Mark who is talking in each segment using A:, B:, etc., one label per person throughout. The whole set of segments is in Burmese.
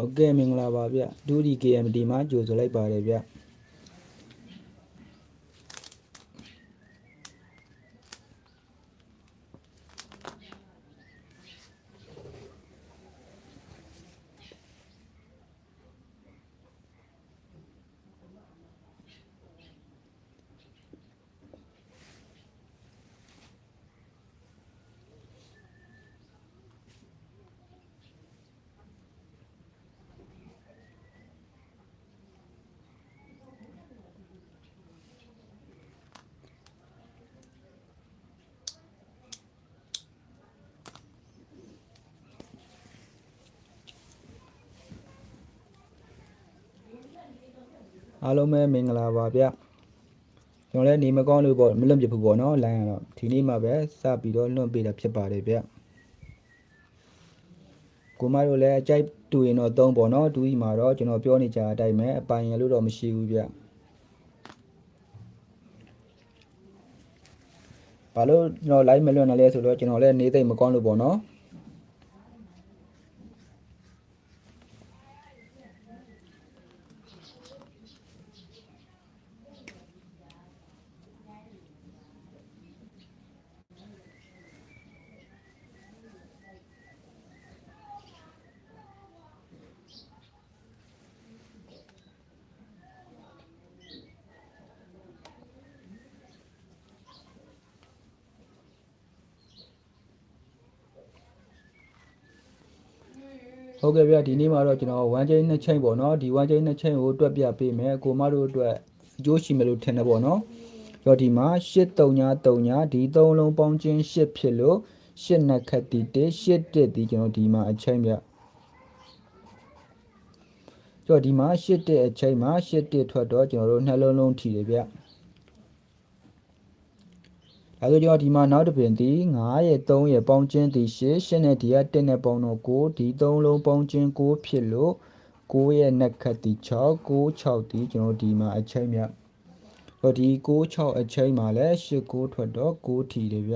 A: ဟုတ်ကဲ့မင်္ဂလာပါဗျဒူဒီ KMD မှာကြိုဆိုလိုက်ပါတယ်ဗျ အားလုံးပဲမင်္ဂလာပါဗျကျွန်တော်လည်းနေမကောင်းလို့ပေါ့မလွတ်ပြဘူးပေါ့နော်လိုင်းကတော့ဒီနေ့မှပဲစပြီးတော့လွတ်ပေးတာဖြစ်ပါတယ်ဗျကိုမတို့လည်းအကြိုက်တူရင်တော့သုံးပေါ့နော်တူကြီးမှာတော့ကျွန်တော်ပြောနေကြအတိုင်းပဲအပိုင်ရလို့တော့မရှိဘူးဗျဘာလို့ကျွန်တော် live မလွတ်နေလဲဆိုတော့ကျွန်တော်လည်းနေသိမ့်မကောင်းလို့ပေါ့နော် ဟုတ်ကဲ့ဗျဒီနေ့မှာတော့ကျွန်တော်1 chain 2 chain ပေါ့နော်ဒီ1 chain 2 chain ကိုတွက်ပြပေးမယ်ကိုမတို့အတွက်အကျိုးရှိမယ်လို့ထင်တယ်ပေါ့နော်ကြောဒီမှာ8333ဒီ3လုံးပေါင်းချင်း8ဖြစ်လို့8နှစ်ခတ်တီ1 8တက်ဒီကျွန်တော်ဒီမှာအချိန်ဗျကြောဒီမှာ8တက်အချိန်မှာ8တက်ထွက်တော့ကျွန်တော်တို့နှလုံးလုံးထီတယ်ဗျ အဲဆိုကျွန်တော်ဒီမှာနောက်တစ်ပင်ဒီ9ရဲ့3ရဲ့ပေါင်းချင်းဒီ8 8နဲ့ဒီက1နဲ့ပေါင်းတော့9ဒီ3လုံးပေါင်းချင်း9ဖြစ်လို့9ရဲ့နှက်ခတ်ဒီ6 9 6ဒီကျွန်တော်ဒီမှာအချိန်မြဟောဒီ9 6အချိန်မှာလဲ8 9ထွက်တော့9ထီတယ်ဗျ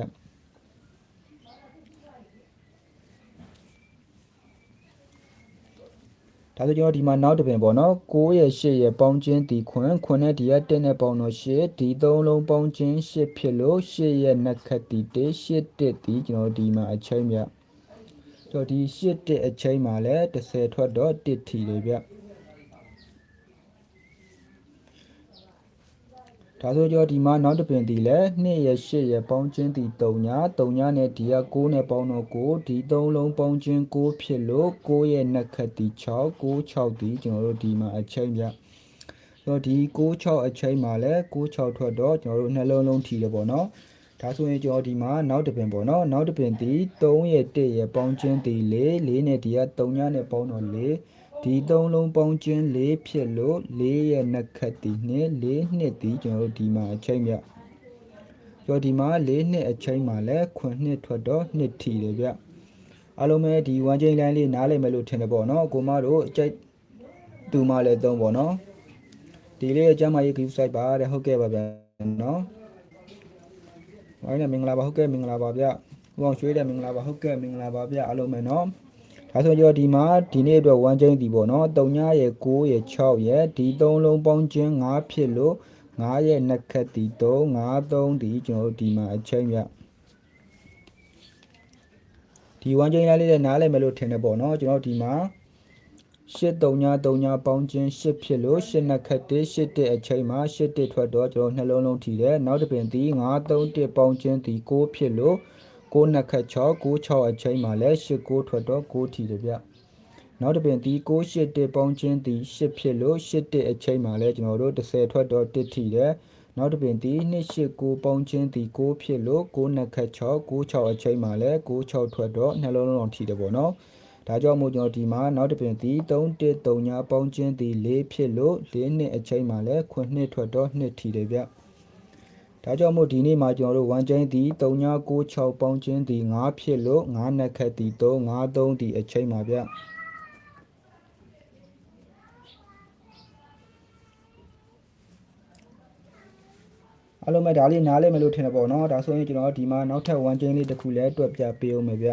A: ဒါဆိုကျွန်တော်ဒီမှာနောက်တစ်ပင်ပေါ့နော်9ရဲ့8ရဲ့ပေါင်းချင်းဒီခွန်းခွန်းနဲ့ဒီက1နဲ့ပေါင်းတော့8ဒီ3လုံးပေါင်းချင်း8ဖြစ်လို့8ရဲ့နှက်ခတ်ဒီ1 8တက်ဒီကျွန်တော်ဒီမှာအချိန်မြတော့ဒီ8တက်အချိန်မှာလဲ10ထွက်တော့1ထီလေဗျ ဒါဆိုကြောဒီမှာနောက်တစ်ပင်ဒီလဲ2ရဲ့8ရဲ့ပေါင်းချင်းဒီ3ညာ3ညာနဲ့ဒီက9နဲ့ပေါင်းတော့9ဒီ3လုံးပေါင်းချင်း9ဖြစ်လို့9ရဲ့နှက်ခတ်ဒီ6 9 6ဒီကျွန်တော်တို့ဒီမှာအချိန်ပြတော့ဒီ6 6အချိန်မှာလဲ6 6ထွက်တော့ကျွန်တော်တို့နှလုံးလုံးထီတယ်ပေါ့နော်ဒါဆိုရင်ကျွန်တော်ဒီမှာနောက်တစ်ပင်ပေါ့နော်နောက်တစ်ပင်ဒီ3ရဲ့1ရဲ့ပေါင်းချင်းဒီ4 4နဲ့ဒီက3ညာနဲ့ပေါင်းတော့4 ဒီ3လုံးပေါင်းချင်း4ဖြစ်လို့4ရဲ့နှက်ခတ်ဒီ2 4နှစ်ဒီကျွန်တော်တို့ဒီမှာအချိန်ပြကျော်ဒီမှာ4နှစ်အချိန်မှာလဲခွန်နှစ်ထွက်တော့နှစ်ထီတယ်ဗျအားလုံးပဲဒီ1ချိန်လိုင်းလေးနားလည်မယ်လို့ထင်တယ်ပေါ့နော်ကိုမတို့အကြိုက်တူမလဲသုံးပေါ့နော်ဒီလေးအကျမ်းမာရေး group site ပါတဲ့ဟုတ်ကဲ့ပါဗျာနော်ဝိုင်းနေမင်္ဂလာပါဟုတ်ကဲ့မင်္ဂလာပါဗျဟိုအောင်ရွှေတဲ့မင်္ဂလာပါဟုတ်ကဲ့မင်္ဂလာပါဗျအားလုံးပဲနော် ဒါဆိုကြောဒီမှာဒီနေ့အတွက်1ချိန်ဒီပေါ့နော်3ညရဲ့9ရဲ့6ရဲ့ဒီ3လုံးပေါင်းခြင်း5ဖြစ်လို့9ရဲ့နှစ်ခတ်ဒီ3 5 3ဒီကျွန်တော်တို့ဒီမှာအချိန်ပြဒီ1ချိန်လေးလေးနားလည်မယ်လို့ထင်တယ်ပေါ့နော်ကျွန်တော်ဒီမှာ8 3ည3ညပေါင်းခြင်း8ဖြစ်လို့8နှစ်ခတ်1 8တက်အချိန်မှာ8တက်ထွက်တော့ကျွန်တော်နှလုံးလုံးထီတယ်နောက်တစ်ပင်ဒီ9 3တက်ပေါင်းခြင်းဒီ9ဖြစ်လို့ 9နှစ်ခတ်6 9 6အချိန်မှာလဲ8 9ထွက်တော့9ထီတယ်ဗျနောက်တစ်ပင်ဒီ6 8တက်ပေါင်းခြင်းဒီ8ဖြစ်လို့8တက်အချိန်မှာလဲကျွန်တော်တို့10ထွက်တော့1ထီတယ်နောက်တစ်ပင်ဒီ289ပေါင်းခြင်းဒီ6ဖြစ်လို့9နှစ်ခတ်6 9 6အချိန်မှာလဲ9 6ထွက်တော့နှလုံးလုံးထီတယ်ပေါ့နော်ဒါကြောင့်မို့ကျွန်တော်ဒီမှာနောက်တစ်ပင်ဒီ3 1 3ညာပေါင်းခြင်းဒီ4ဖြစ်လို့4နှစ်အချိန်မှာလဲ9နှစ်ထွက်တော့2ထီတယ်ဗျ ဒါကြောင့်မို့ဒီနေ့မှာကျွန်တော်တို့1ချင်းဒီ3ည96ပေါင်းချင်းဒီ9ဖြစ်လို့9နှစ်ခက်ဒီ3 5 3ဒီအချိန်ပါဗျအလုံးမဲ့ဒါလေးနားလဲမလို့ထင်တယ်ပေါ့နော်ဒါဆိုရင်ကျွန်တော်ဒီမှာနောက်ထပ်1ချင်းလေးတစ်ခုလဲတွက်ပြပေးအောင်မယ်ဗျ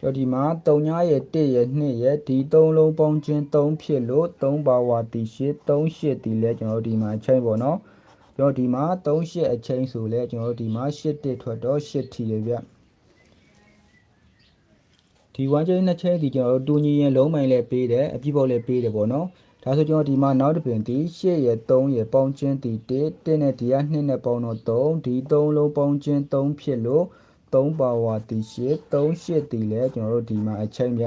A: ကျော်ဒီမှာ3ညရဲ့1ရဲ့2ရဲ့ဒီ3လုံးပေါင်းခြင်း3ဖြစ်လို့3ပါဝါတီရှိ3ရှစ်တီလဲကျွန်တော်တို့ဒီမှာချိန်ပေါ့နော်ကျော်ဒီမှာ3ရှစ်အချိန်ဆိုလဲကျွန်တော်တို့ဒီမှာ8တစ်ထွက်တော့8ထီတယ်ဗျဒီ1ချိန်2ချိန်ဒီကျွန်တော်တို့တူညီရင်လုံးမိုင်လဲပေးတယ်အပြည့်ပေါက်လဲပေးတယ်ပေါ့နော်ဒါဆိုကျွန်တော်ဒီမှာနောက်တစ်ပင်ဒီ8ရဲ့3ရဲ့ပေါင်းခြင်းဒီ1 1နဲ့ဒီက2နဲ့ပေါင်းတော့3ဒီ3လုံးပေါင်းခြင်း3ဖြစ်လို့ 3ပါဝါတီရှစ်3ရှစ်တီလဲကျွန်တော်တို့ဒီမှာအချိန်ဗျ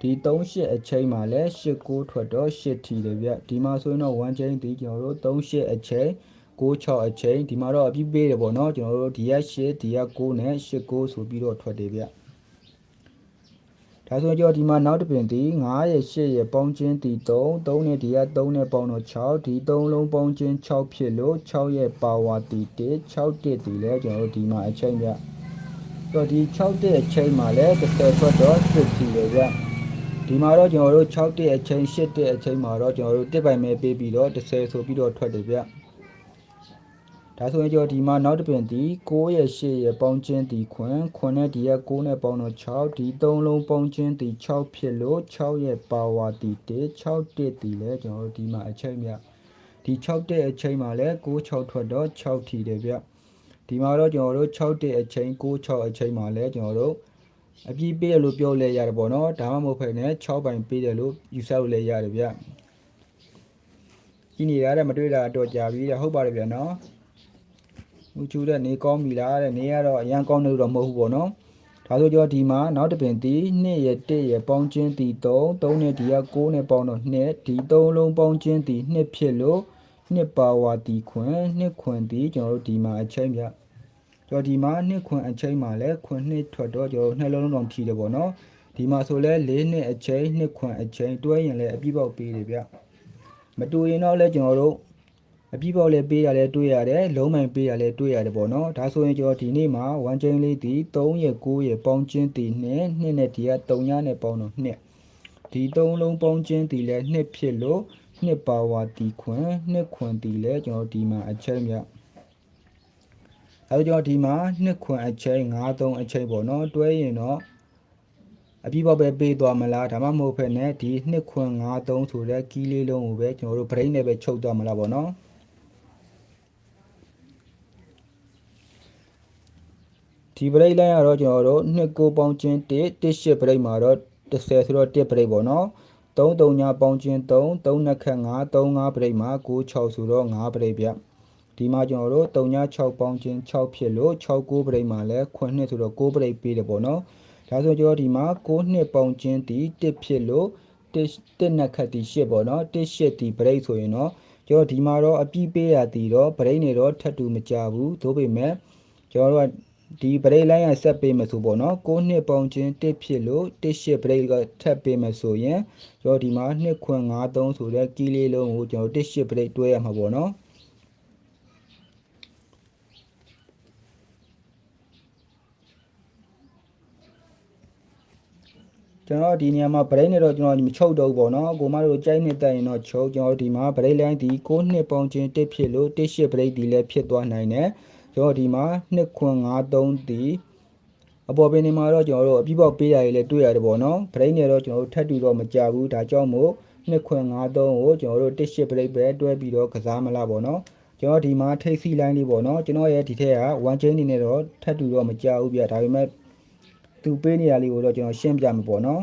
A: ဒီ3ရှစ်အချိန်မှာလဲ8 9ထွက်တော့8ထီတယ်ဗျဒီမှာဆိုရင်တော့1ချိန်ဒီကျွန်တော်တို့3ရှစ်အချိန်6 6အချိန်ဒီမှာတော့အပြည့်ပေးတယ်ပေါ့နော်ကျွန်တော်တို့ဒီက8ဒီက9နဲ့8 9ဆိုပြီးတော့ထွက်တယ်ဗျဒါဆိုကြောဒီမှာနောက်တစ်ပင်ဒီ9ရဲ့8ရဲ့ပေါင်းခြင်းဒီ3 3နဲ့ဒီက3နဲ့ပေါင်းတော့6ဒီ3လုံးပေါင်းခြင်း6ဖြစ်လို့6ရဲ့ပါဝါဒီ1 6တစ်ဒီလဲကျွန်တော်တို့ဒီမှာအချိန်ဗျ တော့ဒီ6တဲ့အချိန်မှာလဲ30ထွက်တော့10ပြီလေဗျဒီမှာတော့ကျွန်တော်တို့6တဲ့အချိန်8တဲ့အချိန်မှာတော့ကျွန်တော်တို့တစ်ပိုင်မဲပေးပြီးတော့30ဆိုပြီးတော့ထွက်တယ်ဗျဒါဆိုရင်ကျွန်တော်ဒီမှာနောက်တစ်ပင်ဒီ9ရဲ့8ရဲ့ပေါင်းခြင်းဒီခွန်းခွန်းနဲ့ဒီရဲ့9နဲ့ပေါင်းတော့6ဒီ3လုံးပေါင်းခြင်းဒီ6ဖြစ်လို့6ရဲ့ပါဝါဒီ1 6တစ်ဒီလဲကျွန်တော်တို့ဒီမှာအချိန်မြဒီ6တဲ့အချိန်မှာလဲ9 6ထွက်တော့6ထီတယ်ဗျ ဒီမှာတော့ကျွန်တော်တို့6တဲ့အချိန်9 6အချိန်မှာလဲကျွန်တော်တို့အပြည့်ပေးတယ်လို့ပြောလဲရတယ်ပေါ့နော်ဒါမှမဟုတ်ဖ ೇನೆ 6ပိုင်ပေးတယ်လို့ယူဆလို့လဲရတယ်ဗျကြီးနေရတဲ့မတွေ့တာတော့ကြာပြီတဲ့ဟုတ်ပါတယ်ဗျနော်လူချူတဲ့နေကောင်းပြီလားတဲ့နေရတော့အရန်ကောင်းတယ်လို့တော့မဟုတ်ဘူးပေါ့နော်ဒါဆိုကြောဒီမှာနောက်တစ်ပင်ဒီ2ရဲ့1ရဲ့ပေါင်းခြင်းဒီ3 3နဲ့ဒီက9နဲ့ပေါင်းတော့2ဒီ3လုံးပေါင်းခြင်းဒီ2ဖြစ်လို့ 2ပါဝါဒီခွန်း2ခွန်းဒီကျွန်တော်တို့ဒီမှာအချိန်ပြကျွန်တော်ဒီမှာ2ခွန်းအချိန်မှာလဲခွန်း2ထွက်တော့ကျွန်တော်နှလုံးလုံးထီတယ်ပေါ့နော်ဒီမှာဆိုလဲ4နှစ်အချိန်2ခွန်းအချိန်တွဲရင်လဲအပြည့်ပေါက်ပေးတယ်ဗျမတူရင်တော့လဲကျွန်တော်တို့အပြည့်ပေါက်လည်းပေးရလဲတွေးရတယ်လုံးမိုင်ပေးရလဲတွေးရတယ်ပေါ့နော်ဒါဆိုရင်ကျွန်တော်ဒီနေ့မှာ1ချင်းလေးဒီ3ရဲ့9ရဲ့ပေါင်းချင်းဒီ2 2နဲ့ဒီက3ညနဲ့ပေါင်းတော့2ဒီ3လုံးပေါင်းချင်းဒီလဲ2ဖြစ်လို့ 2ပါဝါဒီခွန်း2ခွန်းဒီလဲကျွန်တော်ဒီမှာအချက်မြအဲကျွန်တော်ဒီမှာ2ခွန်းအချက်5 3အချက်ပေါ့နော်တွဲရင်တော့အပြည့်ပေါက်ပဲပေးသွားမလားဒါမှမဟုတ်ဖက်နဲ့ဒီ2ခွန်း5 3ဆိုတဲ့ကီးလေးလုံးကိုပဲကျွန်တော်တို့ brain နဲ့ပဲချုပ်သွားမလားပေါ့နော်ဒီဘရိတ်လိုင်းကတော့ကျွန်တော်တို့2ကိုပေါင်းချင်း1 18ဘရိတ်မှာတော့30ဆိုတော့1ဘရိတ်ပေါ့နော် 3 3ညပေါင်းချင်း3 3နှစ်ခက်5 3 5ဘရိတ်မှာ9 6ဆိုတော့5ဘရိတ်ဗျဒီမှာကျွန်တော်တို့3ည6ပေါင်းချင်း6ဖြစ်လို့6 9ဘရိတ်မှာလဲ9နှစ်ဆိုတော့9ဘရိတ်ပေးတယ်ပေါ့နော်ဒါဆိုကျွန်တော်ဒီမှာ9နှစ်ပေါင်းချင်းဒီ1ဖြစ်လို့1နှစ်ခက်ဒီ8ပေါ့နော်1 8ဒီဘရိတ်ဆိုရင်တော့ကျွန်တော်ဒီမှာတော့အပြည့်ပေးရသည်တော့ဘရိတ်နေတော့ထပ်တူမကြဘူးသို့ပေမဲ့ကျွန်တော်တို့က ဒီဘရိတ်လိုင်းရဆက်ပေးမယ်ဆိုပေါ့နော်6နှစ်ပေါင်းချင်း1ဖြစ်လို့18ဘရိတ်ကထပ်ပေးမယ်ဆိုရင်ကျွန်တော်ဒီမှာ2ခွန်း53ဆိုတဲ့ကီးလေးလုံးကိုကျွန်တော်18ဘရိတ်တွဲရမှာပေါ့နော်ကျွန်တော်ဒီနေရာမှာ brain နဲ့တော့ကျွန်တော်မချုပ်တော့ဘူးပေါ့နော်ကိုမတို့ကြိုက်နေတက်ရင်တော့ချုပ်ကျွန်တော်ဒီမှာ brain line ဒီ6နှစ်ပေါင်းချင်း1ဖြစ်လို့18 brain ဒီလည်းဖြစ်သွားနိုင်တယ် ကျွန်တော်ဒီမှာ2ခွန်း53ဒီအပေါ်ပင်နေမှာတော့ကျွန်တော်တို့အပြည့်ပေါက်ပေးရည်လည်းတွေ့ရတယ်ပေါ့နော်ဘရိတ်နဲ့တော့ကျွန်တော်တို့ထပ်တူတော့မကြဘူးဒါကြောင့်မို့2ခွန်း53ကိုကျွန်တော်တို့တစ်ရှစ်ဘရိတ်ပဲတွဲပြီးတော့ကစားမလားပေါ့နော်ကျွန်တော်ဒီမှာထိတ်စီလိုင်းလေးပေါ့နော်ကျွန်တော်ရဲ့ဒီထက်က1 chain နေနဲ့တော့ထပ်တူတော့မကြဘူးပြဒါပေမဲ့သူပေးနေရလေးကိုတော့ကျွန်တော်ရှင်းပြမှာပေါ့နော်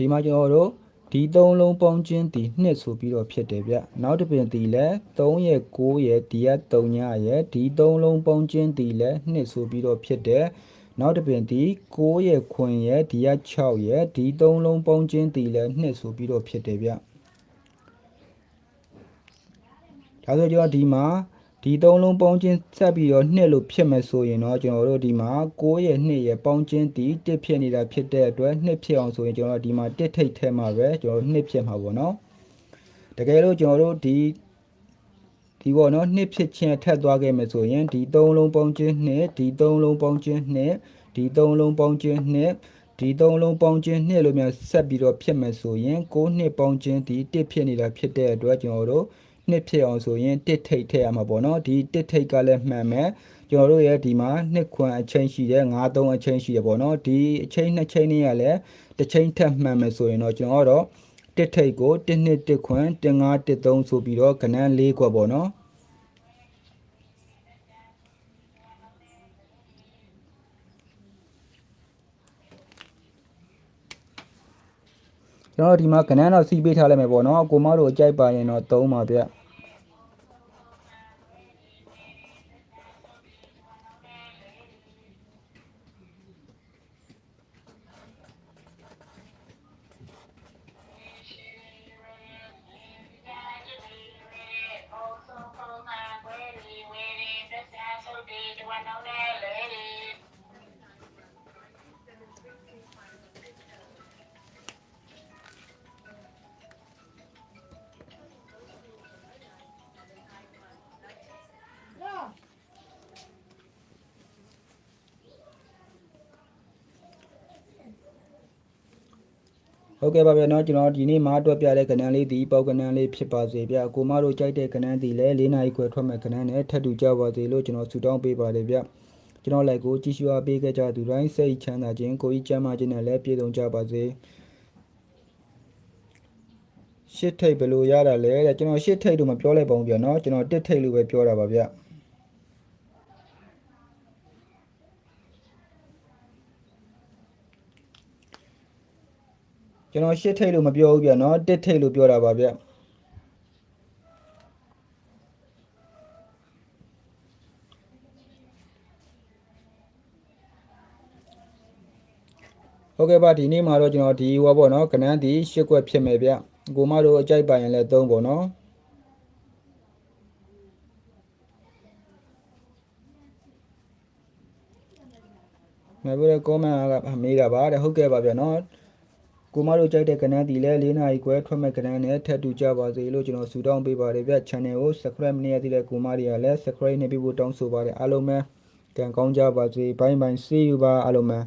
A: ဒီမှာကျွန်တော်တို့ဒီ၃လုံးပေါင်းခြင်းဒီနှစ်ဆိုပြီးတော့ဖြစ်တယ်ဗျနောက်တစ်ပင်ဒီလဲ3ရဲ့9ရဲ့ဒီက3ညရဲ့ဒီ၃လုံးပေါင်းခြင်းဒီလဲနှစ်ဆိုပြီးတော့ဖြစ်တယ်နောက်တစ်ပင်ဒီ9ရဲ့ခွင်ရဲ့ဒီက6ရဲ့ဒီ၃လုံးပေါင်းခြင်းဒီလဲနှစ်ဆိုပြီးတော့ဖြစ်တယ်ဗျဒါဆိုကျွန်တော်ဒီမှာ ဒီသုံးလုံးပေါင်းချင်းဆက်ပြီးတော့နှစ်လို့ဖြစ်မယ်ဆိုရင်တော့ကျွန်တော်တို့ဒီမှာ6ရဲ့2ရဲ့ပေါင်းချင်းဒီ1ဖြစ်နေတာဖြစ်တဲ့အတွက်2ဖြစ်အောင်ဆိုရင်ကျွန်တော်ဒီမှာ1ထိတ်ထဲမှာပဲကျွန်တော်2ဖြစ်မှာပေါ့နော်တကယ်လို့ကျွန်တော်တို့ဒီဒီပေါ့နော်2ဖြစ်ချင်းထပ်သွားခဲ့မယ်ဆိုရင်ဒီ3လုံးပေါင်းချင်း2ဒီ3လုံးပေါင်းချင်း2ဒီ3လုံးပေါင်းချင်း2ဒီသုံးလုံးပေါင်းခြင်းနှစ်လို့များဆက်ပြီးတော့ဖြစ်မယ်ဆိုရင်6နှစ်ပေါင်းခြင်းဒီ1ဖြစ်နေတာဖြစ်တဲ့အတွက်ကျွန်တော်တို့ နှစ်ဖြစ်အောင်ဆိုရင်1ထိတ်ထည့်ရမှာပေါ့နော်ဒီ1ထိတ်ကလည်းမှန်မယ်ကျွန်တော်တို့ရဲ့ဒီမှာနှစ်ခွန်အချိန်ရှိတယ်9 3အချိန်ရှိတယ်ပေါ့နော်ဒီအချိန်နှစ်ချိန်လေးကလည်းတစ်ချိန်ထက်မှန်မယ်ဆိုရင်တော့ကျွန်တော်တို့တစ်ထိတ်ကို1နှစ်1ခွန်1 5 1 3ဆိုပြီးတော့ကဏ္ဍ၄ခွက်ပေါ့နော်ကျွန်တော်တို့ဒီမှာကဏ္ဍတော့စီးပေးထားလိုက်မယ်ပေါ့နော်ကိုမတို့အကြိုက်ပါရင်တော့သုံးပါဗျ
B: ಮೇಲೆ
A: ဟုတ်ကဲ့ပါဗျာနော်ကျွန်တော်ဒီနေ့မှာအတွက်ပြတဲ့ကဏ္ဍလေးဒီပေါက်ကဏ္ဍလေးဖြစ်ပါစေဗျကိုမတို့ကြိုက်တဲ့ကဏ္ဍဒီလည်း၄နာရီခွဲထွက်မဲ့ကဏ္ဍနဲ့ထပ်တူကြပါစေလို့ကျွန်တော်ဆုတောင်းပေးပါတယ်ဗျကျွန်တော်လိုက်ကိုကြည့်ရှုအားပေးခဲ့ကြသူတိုင်းစိတ်ချမ်းသာခြင်းကိုယ်ကြီးကျမ်းမာခြင်းနဲ့လည်းပြည့်စုံကြပါစေရှစ်ထိတ်ဘယ်လိုရတာလဲတဲ့ကျွန်တော်ရှစ်ထိတ်လို့မပြောလိုက်ပါဘူးဗျာနော်ကျွန်တော်တစ်ထိတ်လို့ပဲပြောတာပါဗျ ကျွန်တော်ရှစ်ထိတ်လို့မပြောဘူးဗျာနော်တစ်ထိတ်လို့ပြောတာပါဗျဟုတ်ကဲ့ပါဒီနေ့မှာတော့ကျွန်တော်ဒီဟောပေါ့နော်ကနန်းဒီရှစ်ကွက်ဖြစ်မယ်ဗျကိုမတို့အကြိုက်ပါရင်လည်းသုံးပေါ့နော်မယ်ဘယ်ကောမန့်ကမေးတာပါတဲ့ဟုတ်ကဲ့ပါဗျာနော် ကိုမတို့ကြိုက်တဲ့ကဏ္ဍဒီလဲ၄နာရီခွဲထွက်မဲ့ကဏ္ဍနဲ့ထပ်တူကြပါစေလို့ကျွန်တော်ဆုတောင်းပေးပါတယ်ဗျ channel ကို subscribe မနေရသေးတဲ့ကိုမတွေကလည်း subscribe နေပြီးဖို့တောင်းဆိုပါတယ်အားလုံးပဲကံကောင်းကြပါစေဘိုင်းဘိုင်း see you ပါအားလုံးပဲ